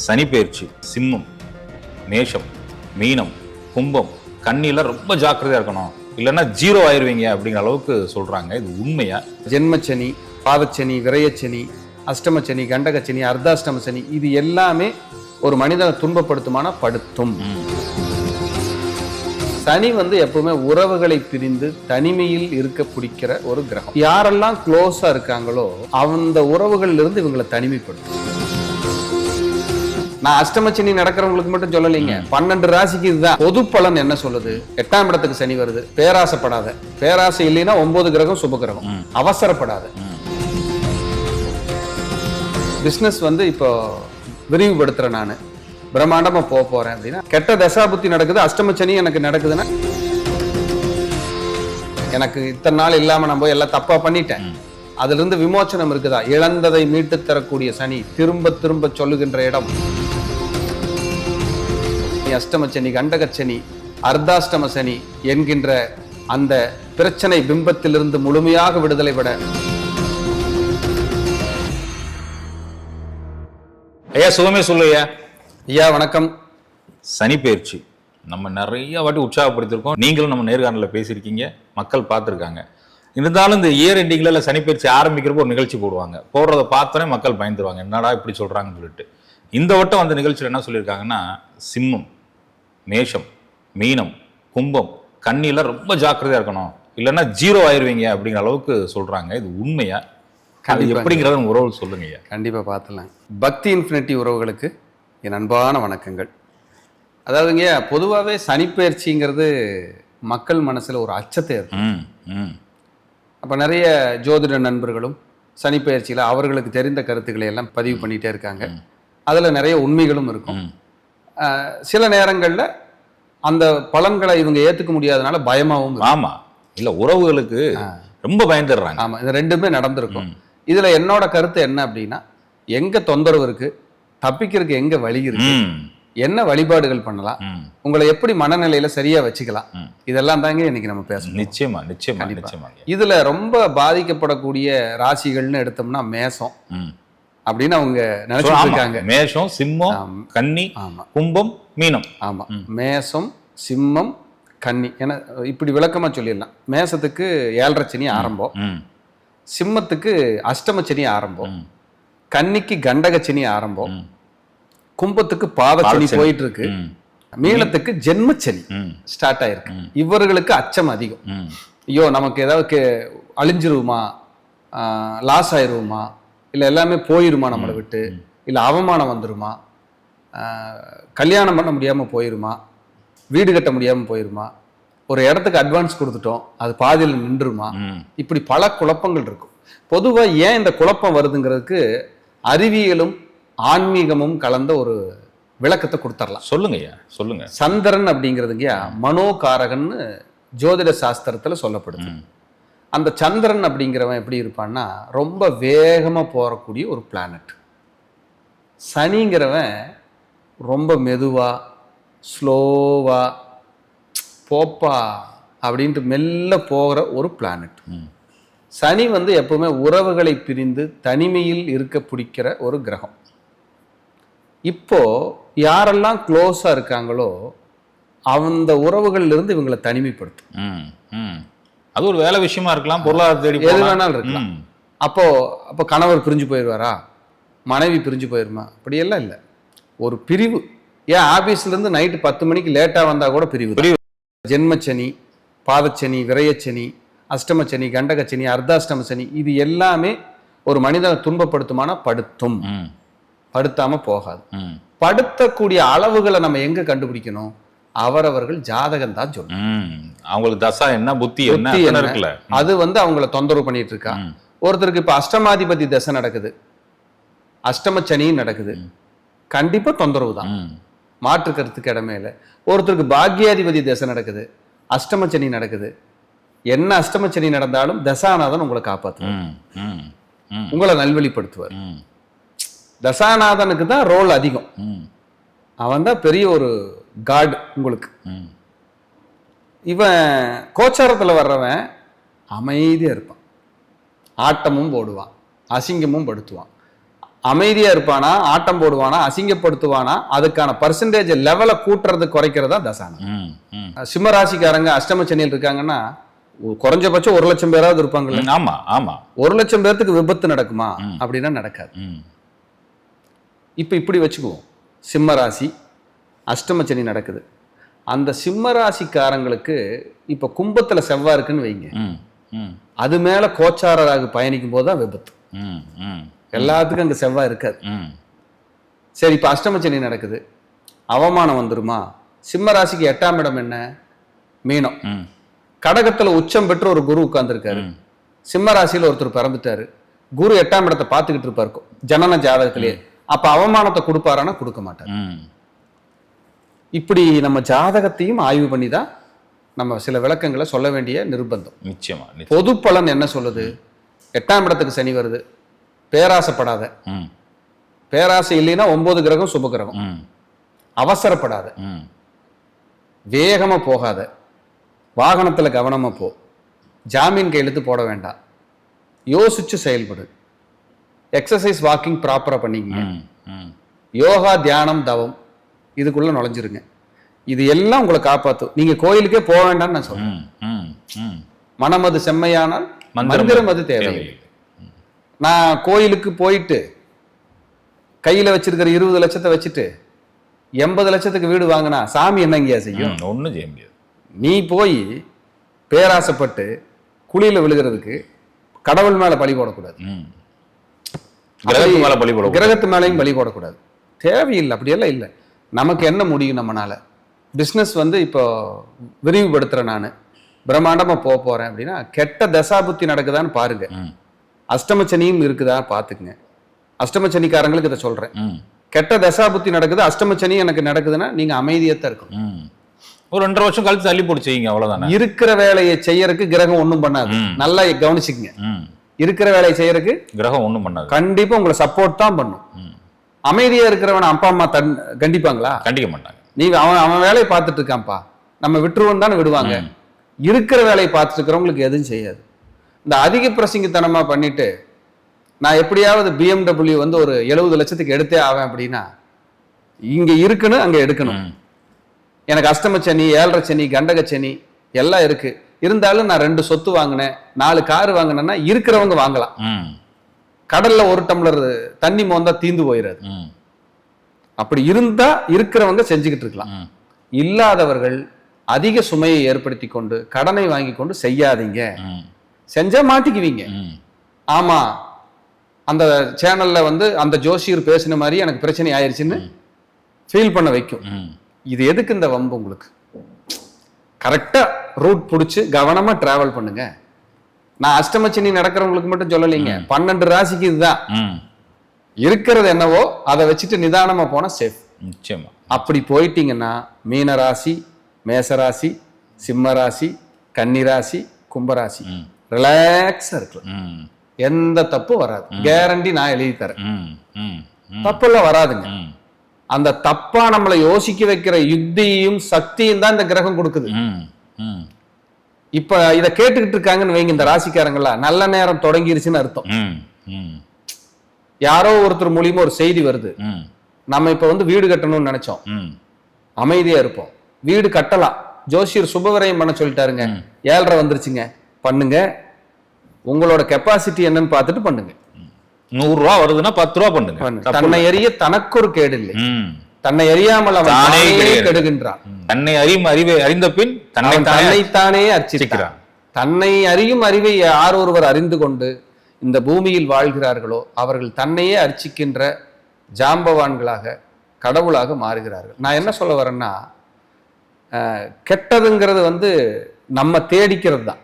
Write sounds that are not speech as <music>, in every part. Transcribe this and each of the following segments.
சனி பயிற்சி சிம்மம் மேஷம் மீனம் கும்பம் கண்ணில ரொம்ப ஜாக்கிரதையா இருக்கணும். இல்லைன்னா ஜீரோ ஆயிருவீங்க அப்படிங்கிற அளவுக்கு சொல்றாங்க. இது உண்மையா? ஜென்மச்சனி பாதச்சனி விரயச்சனி அஷ்டமச்சனி கண்டகச்சனி அர்த்தாஷ்டம சனி இது எல்லாமே ஒரு மனிதனை துன்பப்படுத்துமான படுத்தும். சனி வந்து எப்பவுமே உறவுகளை பிரிந்து தனிமையில் இருக்க பிடிக்கிற ஒரு கிரகம். யாரெல்லாம் க்ளோஸா இருக்காங்களோ அந்த உறவுகள்ல இருந்து இவங்களை தனிமைப்படுத்தும். நான் அஷ்டமச்சனி நடக்கிறவங்களுக்கு மட்டும் சொல்லலைங்க. பன்னெண்டு ராசிக்கு இதுதான். பொது பலன் என்ன சொல்லுது? எட்டாம் இடத்துக்கு சனி வருது. பேராசைப்படாத. பேராசை இல்லைன்னா ஒன்பது கிரகம் சுப கிரகம். அவசரப்படாத. பிசினஸ் வந்து இப்போ விரிவுபடுத்துறேன் நான். பிரம்மாண்டமா போக போறேன் அப்படின்னா கெட்ட தசாபுத்தி நடக்குது அஷ்டமச்சனி எனக்கு நடக்குதுன்னா எனக்கு இத்தனை நாள் இல்லாம நான் போய் எல்லாம் தப்பா பண்ணிட்டேன். அதுல இருந்து விமோச்சனம் இருக்குதா? இழந்ததை மீட்டு தரக்கூடிய சனி திரும்ப திரும்ப சொல்லுகின்ற இடம். அஷ்டமச்சனி கண்டகச்சனி அர்த்தாஷ்டம சனி என்கின்ற அந்த பிரச்சனை பிம்பத்திலிருந்து முழுமையாக விடுதலை விட ஐயா சுகமே சொல்லுயா ஐயா. வணக்கம். சனி பயிற்சி. நம்ம நிறைய வாட்டி உற்சாகப்படுத்திருக்கோம் நீங்களும் நம்ம நேர்காணலில் பேசியிருக்கீங்க. மக்கள் பார்த்துருக்காங்க. இருந்தாலும் இந்த இயர் எண்டிங்கில் சனி பயிற்சி ஆரம்பிக்கிறப்போ ஒரு நிகழ்ச்சி போடுவாங்க. போடுறத பார்த்தோன்னே மக்கள் பயந்துருவாங்க. என்னடா இப்படி சொல்கிறாங்கன்னு சொல்லிட்டு. இந்த வட்டம் அந்த நிகழ்ச்சியில் என்ன சொல்லியிருக்காங்கன்னா சிம்மம். மேஷம் மீனம் கும்பம் கண்ணில ரொம்ப ஜாக்கிரதையா இருக்கணும். இல்லைன்னா ஜீரோ ஆயிருவீங்க அப்படிங்கிற அளவுக்கு சொல்றாங்க. இது உண்மையா? அது. எப்படிங்கிறத உறவு சொல்லுங்க ஐயா. கண்டிப்பா பார்த்துலாம் பக்தி இன்ஃபினிட்டி உறவுகளுக்கு என் அன்பான வணக்கங்கள். அதாவதுங்க பொதுவாகவே சனிப்பெயர்ச்சிங்கிறது மக்கள் மனசுல ஒரு அச்சத்தை அப்போ நிறைய ஜோதிட நண்பர்களும் சனிப்பெயர்ச்சியில் அவர்களுக்கு தெரிந்த கருத்துக்களை எல்லாம் பதிவு பண்ணிட்டே இருக்காங்க. அதுல நிறைய உண்மைகளும் இருக்கும். சில நேரங்கள்ல அந்த பலன்களை இவங்க ஏத்துக்க முடியாதனால பயமாவும் இருக்கும். ஆமா. இல்ல உறவுகளுக்கு ரொம்ப பயந்துடுறாங்க. ஆமா இது ரெண்டுமே நடந்திருக்கும். இதுல என்னோட கருத்து என்ன அப்படின்னா எங்க தொந்தரவு இருக்கு தப்பிக்கிறதுக்கு எங்க வழி இருக்கு என்ன வழிபாடுகள் பண்ணலாம் உங்களை எப்படி மனநிலையில சரியா வச்சுக்கலாம். இதெல்லாம் தாங்க இன்னைக்கு நம்ம பேசணும். நிச்சயமா நிச்சயமா. நிச்சயமா. இதுல ரொம்ப பாதிக்கப்படக்கூடிய ராசிகள்னு எடுத்தோம்னா மேசம். அப்படின்னு அவங்க நினைச்சிட்டு. இருக்காங்க. மேஷம் சிம்மம். கன்னி கும்பம் மீனம். ஆமா. மேசம் சிம்மம் கன்னி. என இப்படி விளக்கமா சொல்லிடலாம். மேசத்துக்கு ஏழரை சனி ஆரம்பம். சிம்மத்துக்கு அஷ்டம சனி ஆரம்பம். கன்னிக்கு கண்டக சனி ஆரம்பம். கும்பத்துக்கு பாதச்சனி. போயிட்டு இருக்கு மீனத்துக்கு ஜென்மச்சனி ஸ்டார்ட் ஆயிருக்கு. இவர்களுக்கு அச்சம் அதிகம். ஐயோ நமக்கு ஏதாவது அழிஞ்சிருவோமா? லாஸ் ஆயிருவோமா? இல்லை எல்லாமே போயிருமா நம்மளை விட்டு? இல்லை அவமானம் வந்துருமா? ஆஹ், கல்யாணம் பண்ண முடியாமல் போயிருமா? வீடு கட்ட முடியாமல் போயிருமா? ஒரு இடத்துக்கு அட்வான்ஸ் கொடுத்துட்டோம் அது பாதியில் நின்றுமா? இப்படி பல குழப்பங்கள் இருக்கும். பொதுவாக ஏன் இந்த குழப்பம் வருதுங்கிறதுக்கு அறிவியலும் ஆன்மீகமும் கலந்த ஒரு விளக்கத்தை கொடுத்துடலாம் சொல்லுங்க ஐயா சொல்லுங்க. சந்திரன் அப்படிங்கிறதுங்கயா மனோகாரகன்னு ஜோதிட சாஸ்திரத்துல சொல்லப்படுது. அந்த சந்திரன் அப்படிங்கிறவன் எப்படி இருப்பான்னா ரொம்ப வேகமா போறக்கூடிய ஒரு பிளானட் சனிங்கிறவன் ரொம்ப மெதுவா ஸ்லோவா போப்பா அப்படின்ட்டு மெல்ல போகிற ஒரு பிளானட் சனி வந்து எப்பவுமே உறவுகளை பிரிந்து தனிமையில் இருக்க பிடிக்கிற ஒரு கிரகம். இப்போ யாரெல்லாம் க்ளோஸா இருக்காங்களோ அந்த உறவுகள்ல இருந்து இவங்களை தனிமைப்படுத்தும். அது ஒரு வேலை விஷயமா இருக்கலாம் பொருளாதார தேடி எது. வேணாலும் இருக்கலாம். அப்போ அப்போ கணவர் பிரிஞ்சு போயிடுவாரா? மனைவி பிரிஞ்சு போயிருமா? அப்படியெல்லாம் இல்லை. ஒரு பிரிவு. ஏன் ஆபீஸ்ல இருந்து நைட்டு பத்து மணிக்கு லேட்டா வந்தா கூட பிரிவு பிரிவு. ஜென்மச்சனி பாதச்சனி விரயச்சனி அஷ்டமச்சனி கண்டகச்சனி அர்த்தாஷ்டம சனி இது எல்லாமே ஒரு மனிதனை துன்பப்படுத்துமானா படுத்தும். படுத்தாம போகாது. படுத்தக்கூடிய அளவுகளை நம்ம எங்க கண்டுபிடிக்கணும்? அவரவர்கள் ஜாதகம் தான் சொல்லணும் அவங்களுக்கு தசா என்ன புத்தி என்ன? இருக்குல்ல. அது வந்து அவங்கள தொந்தரவு பண்ணிட்டு இருக்கா. ஒருத்தருக்கு இப்ப அஷ்டமாதிபதி தசை நடக்குது. அஷ்டம சனியும் நடக்குது. கண்டிப்பா தொந்தரவு தான். மாற்று கருத்துக்கு இடமே இல்லை. ஒருத்தருக்கு பாக்யாதிபதி தசை நடக்குது. அஷ்டம சனி நடக்குது. என்ன அஷ்டம சனி நடந்தாலும் தசாநாதன் உங்களை காப்பாற்றுவார் உங்களை நல்வழிப்படுத்துவார். தசாநாதனுக்கு தான் ரோல் அதிகம். அவன் தான் பெரிய ஒரு காட் உங்களுக்கு. இவன் கோச்சாரத்தில் வர்றவன் அமைதியாக இருப்பான். ஆட்டமும் போடுவான். அசிங்கமும் படுத்துவான். அமைதியா இருப்பானா ஆட்டம் போடுவானா அசிங்கப்படுத்துவானா அதுக்கான பர்சன்டேஜ் லெவலை கூட்டுறது குறைக்கிறதா தசானம். ம் ம். சிம்ம ராசிக்காரங்க அஷ்டம சனியில் இருக்காங்கன்னா குறைஞ்சபட்சம் ஒரு லட்சம் பேராவது இருப்பாங்கல்ல. ஆமா ஆமா. ஒரு லட்சம் பேர்த்துக்கு விபத்து நடக்குமா. அப்படின்னா நடக்காது. இப்போ இப்படி வச்சுக்குவோம். சிம்ம ராசி அஷ்டம சனி நடக்குது. அந்த சிம்ம ராசிக்காரங்களுக்கு இப்போ கும்பத்தில் செவ்வாய் இருக்குன்னு வைங்க. அது மேலே கோச்சாரராக பயணிக்கும் போது தான் விபத்து. எல்லாத்துக்கும் அங்கே செவ்வாய் இருக்காது. சரி இப்போ அஷ்டம சனி நடக்குது. அவமானம் வந்துருமா? சிம்ம ராசிக்கு எட்டாம் இடம் என்ன? மீனம். கடகத்துல உச்சம் பெற்று ஒரு குரு உட்கார்ந்துருக்காரு. ம். சிம்ம ராசியில ஒருத்தர் பிறந்துட்டாரு. குரு எட்டாம் இடத்தை பார்த்துக்கிட்டு இருப்பாரு. ஜனன ஜாதகத்திலேயே அப்ப அவமானத்தை கொடுப்பாரானா? கொடுக்க மாட்டார். இப்படி நம்ம ஜாதகத்தையும் ஆய்வு பண்ணி தான் நம்ம சில விளக்கங்களை சொல்ல வேண்டிய நிர்பந்தம். நிச்சயமா பொது பலன் என்ன சொல்லுது? எட்டாம் இடத்துக்கு சனி வருது. பேராசைப்படாத. ம். பேராசை இல்லைன்னா ஒன்பது கிரகம் சுப கிரகம். ம். அவசரப்படாத. ம். வேகமா போகாத. வாகனத்துல கவனமா போ. ஜாமீன் கையெழுத்து போட வேண்டாம். யோசிச்சு செயல்படு. எக்ஸசைஸ் வாக்கிங் ப்ராப்பரா பண்ணிக்கங்க. ம் ம். யோகா தியானம் தவம். இதுக்குள்ள நுழைஞ்சிருங்க. இது எல்லாம் உங்களை காப்பாத்தும் நீங்க கோயிலுக்கே போக வேண்டாம்னு நான் சொல்றேன். ம் ம் ம். மனமது செம்மையானால் மந்திரம் அது தேவையில்லை. நான் கோயிலுக்கு போயிட்டு கையில வச்சிருக்கிற இருபது லட்சத்தை வச்சுட்டு எண்பது லட்சத்துக்கு வீடு வாங்கினா சாமி என்னங்கயா செய்யும்? ஒன்றும் செய்ய முடியாது. நீ போய் பேராசைப்பட்டு குழியில விழுகிறதுக்கு கடவுள் மேல பழி போடக்கூடாது. கிரகத்து மேல பலி போட கிரகத்து மேலையும் பலி போடக்கூடாது. தேவையில்லை அப்படியெல்லாம் இல்லை. நமக்கு என்ன முடியும் நம்மனால? பிஸ்னஸ் வந்து இப்போ விரிவுபடுத்துறேன் நான். பிரம்மாண்டமா போக போறேன் அப்படின்னா கெட்ட தசாபுத்தி நடக்குதான்னு பாருங்க. அஷ்டமச்சனியும் இருக்குதா பார்த்துக்குங்க. அஷ்டமச்சனிக்காரங்களுக்கு இதை சொல்றேன். கெட்ட தசாபுத்தி நடக்குது அஷ்டமச்சனி எனக்கு நடக்குதுன்னா நீங்க அமைதியா தான் இருக்கணும். ம். ஒரு ரெண்டரை வருஷம் கழிச்சு தள்ளி போட்டு செய்யுங்க அவ்வளவுதானே? இருக்கிற வேலையை செய்யறதுக்கு கிரகம் ஒண்ணும் பண்ணாது. நல்லா கவனிச்சுக்கங்க. இருக்கிற வேலையை செய்யறதுக்கு கிரகம் ஒன்றும் பண்ணாது. கண்டிப்பா உங்களை சப்போர்ட் தான் பண்ணும். அமைதியா இருக்கிறவன அப்பா அம்மா தன் கண்டிப்பாங்களா? கண்டிக்க மாட்டாங்க. நீங்க அவன் அவன் வேலையை பார்த்துட்டு இருக்கான்ப்பா. நம்ம விட்டுருவோம் தானே விடுவாங்க. இருக்கிற வேலையை பார்த்துட்டு இருக்கிறவங்களுக்கு எதுவும் செய்யாது. இந்த அதிக பிரசங்கித்தனமா பண்ணிட்டு நான் எப்படியாவது பிஎம்டபிள்யூ வந்து ஒரு எழுபது லட்சத்துக்கு எடுத்தே ஆவேன் அப்படின்னா இங்க இருக்கணும் அங்க எடுக்கணும். எனக்கு அஷ்டம சனி ஏழரை சனி கண்டக சனி எல்லாம் இருக்கு. இருந்தாலும் நான் ரெண்டு சொத்து வாங்கினேன் நாலு கார் வாங்கினேன்னா இருக்கிறவங்க வாங்கலாம். கடல்ல ஒரு டம்ளர் தண்ணி மோந்தா தீந்து போயிடாது அப்படி இருந்தா இருக்கிறவங்க செஞ்சுக்கிட்டு இருக்கலாம். இல்லாதவர்கள் அதிக சுமையை ஏற்படுத்தி கொண்டு கடனை வாங்கி கொண்டு செய்யாதீங்க. செஞ்சா மாட்டிக்குவீங்க. ஆமா. அந்த சேனல்ல வந்து அந்த ஜோசியர் பேசின மாதிரி எனக்கு பிரச்சனை ஆயிருச்சுன்னு ஃபீல் பண்ண வைக்கும். இது எதுக்கு இந்த வம்பு உங்களுக்கு? கரெக்டா ரூட் பிடிச்சி கவனமா டிராவல் பண்ணுங்க. நான் அஷ்டமச்சனி நடக்கிறவங்களுக்கு மட்டும் சொல்லலைங்க. பன்னெண்டு ராசிக்கு இதுதான். இருக்கிறது என்னவோ அதை வச்சுட்டு நிதானமா போனா சேஃப் நிச்சயமா. அப்படி போயிட்டீங்கன்னா மீன ராசி மேசராசி சிம்ம ராசி கன்னிராசி கும்பராசி ரிலாக்ஸா இருக்கலாம். எந்த தப்பும் வராது. கேரண்டி நான் எழுதி தரேன். தப்பெல்லாம் வராதுங்க. அந்த தப்பா நம்மளை யோசிக்க வைக்கிற யுக்தியும் சக்தியும் தான் இந்த கிரகம் கொடுக்குது. இப்ப இத கேட்டுக்கிட்டு இருக்காங்கன்னு வைங்க இந்த ராசிக்காரங்களா நல்ல நேரம் தொடங்கிருச்சுன்னு அர்த்தம். யாரோ ஒருத்தர் மூலியமா ஒரு செய்தி வருது. நம்ம இப்ப வந்து வீடு கட்டணும்னு நினைச்சோம். அமைதியா இருப்போம். வீடு கட்டலாம். ஜோசியர் சுபவிரயம் பண்ண சொல்லிட்டாருங்க. ஏழரை வந்துருச்சுங்க. பண்ணுங்க. உங்களோட கெப்பாசிட்டி என்னன்னு பார்த்துட்டு பண்ணுங்க. நூறுரூவா வருதுன்னா பத்து ரூபா பண்ணுங்க. தன்னை எறிய தனக்கு ஒரு கேடு இல்லை. தன்னை அறியாமல் அவன் தானே. கெடுகின்றான். தன்னை அறியும் அறிவை அறிந்த பின் தன்னை தன்னைத்தானே அர்ச்சிக்கிறான். தன்னை அறியும் அறிவை யார் ஒருவர் அறிந்து கொண்டு இந்த பூமியில் வாழ்கிறார்களோ அவர்கள் தன்னையே அர்ச்சிக்கின்ற ஜாம்பவான்களாக கடவுளாக மாறுகிறார்கள். நான் என்ன சொல்ல வரேன்னா கெட்டதுங்கிறது வந்து நம்ம தேடிக்கிறது தான்.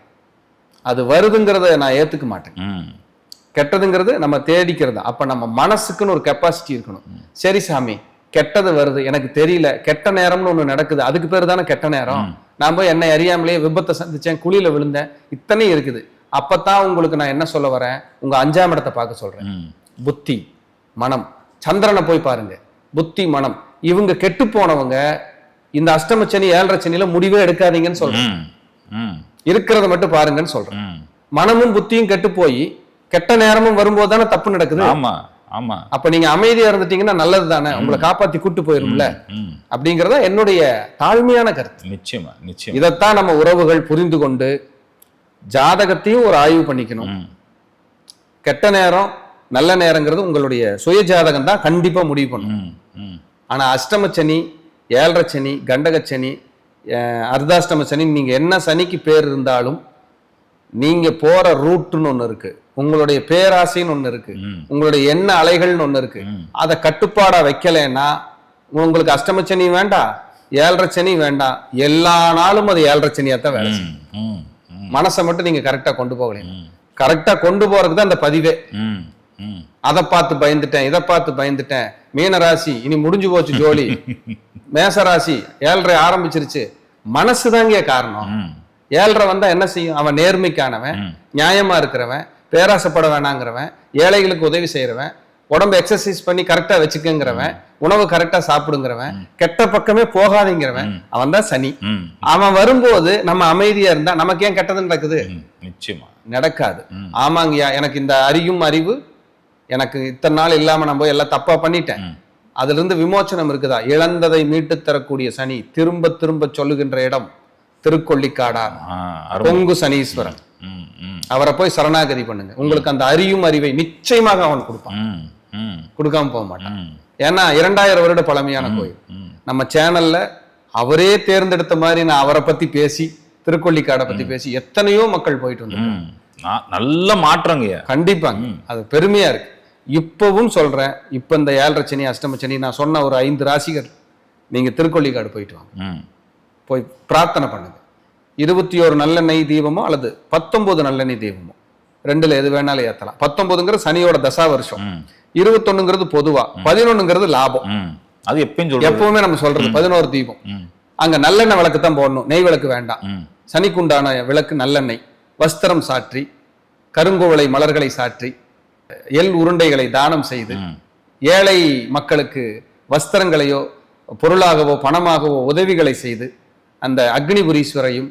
அது வருதுங்கிறத நான் ஏத்துக்க மாட்டேன். கெட்டதுங்கிறது நம்ம தேடிக்கிறது தான். அப்ப நம்ம மனசுக்குன்னு ஒரு கெப்பாசிட்டி இருக்கணும். சரி சாமி கெட்டது வருது. எனக்கு தெரியல. கெட்ட நேரம்னு ஒண்ணு நடக்குது. அதுக்கு பேர் தானே கெட்ட நேரம்? நான் போய் என்னை அறியாமலேயே விபத்தை சந்திச்சேன் குழியில விழுந்தேன். இத்தனையும் இருக்குது. அப்பதான் உங்களுக்கு நான் என்ன சொல்ல வரேன்? உங்க அஞ்சாம் இடத்தை பார்க்க சொல்றேன். புத்தி மனம். சந்திரனை போய் பாருங்க. புத்தி மனம். இவங்க கெட்டு போனவங்க இந்த அஷ்டம சனி ஏழரை சனியில முடிவே எடுக்காதீங்கன்னு சொல்றேன். இருக்கிறத மட்டும் பாருங்கன்னு சொல்றேன். மனமும் புத்தியும் கெட்டு போய் கெட்ட நேரமும் வரும்போது தானே தப்பு நடக்குது? ஆமா. ஆமா. அப்ப நீங்க அமைதியா இருந்துட்டீங்கன்னா நல்லது தானே உங்களை காப்பாத்தி கூட்டு போயிரும்ல? அப்படிங்கறத என்னுடைய தாழ்மையான கருத்து. நிச்சயமா நிச்சயம். இதைத்தான் நம்ம உறவுகள் புரிந்து கொண்டு ஜாதகத்தையும் ஒரு ஆய்வு பண்ணிக்கணும். கெட்ட நேரம் நல்ல நேரங்கிறது உங்களுடைய சுய ஜாதகம் தான் கண்டிப்பா முடிவு பண்ணும். ஆனா அஷ்டம சனி ஏழரை சனி கண்டக சனி அஹ், அர்த்தாஷ்டம சனி நீங்க என்ன சனிக்கு பேர் இருந்தாலும் நீங்க போற ரூட்டுன்னு ஒண்ணு இருக்கு. உங்களுடைய பேராசைன்னு ஒண்ணு இருக்கு. உங்களுடைய எண்ண அலைகள்னு ஒண்ணு இருக்கு. அதை கட்டுப்பாடா வைக்கலைன்னா உங்களுக்கு அஷ்டம சனி வேண்டாம் ஏழரை சனி வேண்டாம் எல்லா நாளும் அது ஏழரை சனியாத்தான் வேலை செய்யும். மனசை மட்டும் நீங்க கரெக்டா கொண்டு போகல. ம். கரெக்டா கொண்டு போறதுக்கு தான் அந்த பதிவே. அதை பார்த்து பயந்துட்டேன் இதை பார்த்து பயந்துட்டேன். மீன ராசி இனி முடிஞ்சு போச்சு ஜோலி. <laughs> மேச ராசி ஏழரை ஆரம்பிச்சிருச்சு. மனசுதாங்க காரணம். ஏழரை வந்தா என்ன செய்யும்? அவன் நேர்மைக்கானவன். நியாயமா இருக்கிறவன் பேராசைப்பட வேணாங்கிறவன் ஏழைகளுக்கு உதவி செய்யறவன் உடம்பு எக்ஸசைஸ் பண்ணி கரெக்டா வச்சுக்கங்கிறவன் உணவு கரெக்டா சாப்பிடுங்கிறவன் கெட்ட பக்கமே போகாதீங்கிறவன் அவன் தான் சனி. அவன் வரும்போது நம்ம அமைதியா இருந்தா நமக்கு ஏன் கெட்டது நடக்குது நிச்சயமா. நடக்காது. ஆமாங்கய்யா எனக்கு இந்த அறியும் அறிவு எனக்கு இத்தனை நாள் இல்லாம நான் போய் எல்லாம் தப்பா பண்ணிட்டேன். அதுல இருந்து விமோச்சனம் இருக்குதா? இழந்ததை மீட்டு தரக்கூடிய சனி திரும்ப திரும்ப சொல்லுகின்ற இடம் அருமை. பொங்கு சனீஸ்வரன். அவரை போய் சரணாகதி பண்ணுங்க. உங்களுக்கு அந்த அறியும் அறிவை நிச்சயமாக அவன் கொடுப்பான். கொடுக்காம போக மாட்டான். ஏன்னா இரண்டாயிரம் வருட பழமையான கோயில். நம்ம சேனல்ல அவரே தேர்ந்தெடுத்த மாதிரி நான் அவரை பத்தி பேசி திருக்கொள்ளிக்காடை பத்தி பேசி எத்தனையோ மக்கள் போயிட்டு வந்தாங்க நல்ல மாற்றங்கய்யா கண்டிப்பாங்க. அது பெருமையா இருக்கு. இப்பவும் சொல்றேன் இப்ப இந்த ஏழரை சனி அஷ்டம சனி நான் சொன்ன ஒரு ஐந்து ராசிகள் நீங்க திருக்கொள்ளிக்காடு போயிட்டு வாங்க. போய் பிரார்த்தனை பண்ணுங்க. இருபத்தி ஒரு நல்லெண்ணெய் தீபமோ அல்லது பத்தொன்பது நல்லெண்ணெய் தீபமோ. ரெண்டுல எது வேணாலும் ஏத்தலாம். பத்தொன்பதுங்கிறது சனியோட தசா வருஷம் இருபத்தொன்னுங்கிறது பொதுவா. பதினொன்னுங்கிறது லாபம். அது எப்பயும் எப்பவுமே நம்ம சொல்றது பதினோரு தீபம். அங்க நல்லெண்ணெய் விளக்கு தான் போடணும். நெய் விளக்கு வேண்டாம். சனிக்குண்டான விளக்கு நல்லெண்ணெய். வஸ்திரம் சாற்றி கருங்குவளை மலர்களை சாற்றி எள் உருண்டைகளை தானம் செய்து ஏழை மக்களுக்கு வஸ்திரங்களையோ பொருளாகவோ பணமாகவோ உதவிகளை செய்து அந்த அக்னிபுரீஸ்வரையும்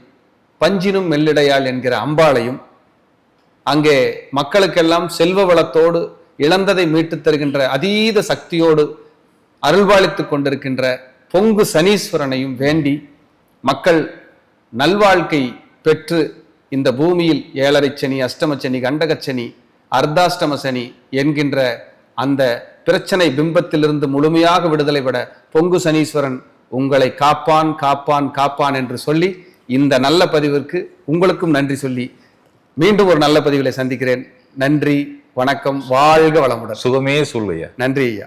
பஞ்சினும் மெல்லிடையாள் என்கிற அம்பாளையும் அங்கே மக்களுக்கெல்லாம் செல்வ வளத்தோடு இழந்ததை மீட்டுத் தருகின்ற அதீத சக்தியோடு அருள்வாளித்து கொண்டிருக்கின்ற பொங்கு சனீஸ்வரனையும் வேண்டி மக்கள் நல்வாழ்க்கை பெற்று இந்த பூமியில் ஏழரை சனி அஷ்டம சனி கண்டக சனி அர்த்தாஷ்டம சனி என்கின்ற அந்த பிரச்சனை பிம்பத்திலிருந்து முழுமையாக விடுதலை விட பொங்கு சனீஸ்வரன் உங்களை காப்பான் காப்பான் காப்பான் என்று சொல்லி இந்த நல்ல பதிவிற்கு உங்களுக்கும் நன்றி சொல்லி மீண்டும் ஒரு நல்ல பதிவிலை சந்திக்கிறேன். நன்றி வணக்கம் வாழ்க வளமுடன். சுகமே சொல்லுயா நன்றி ஐயா.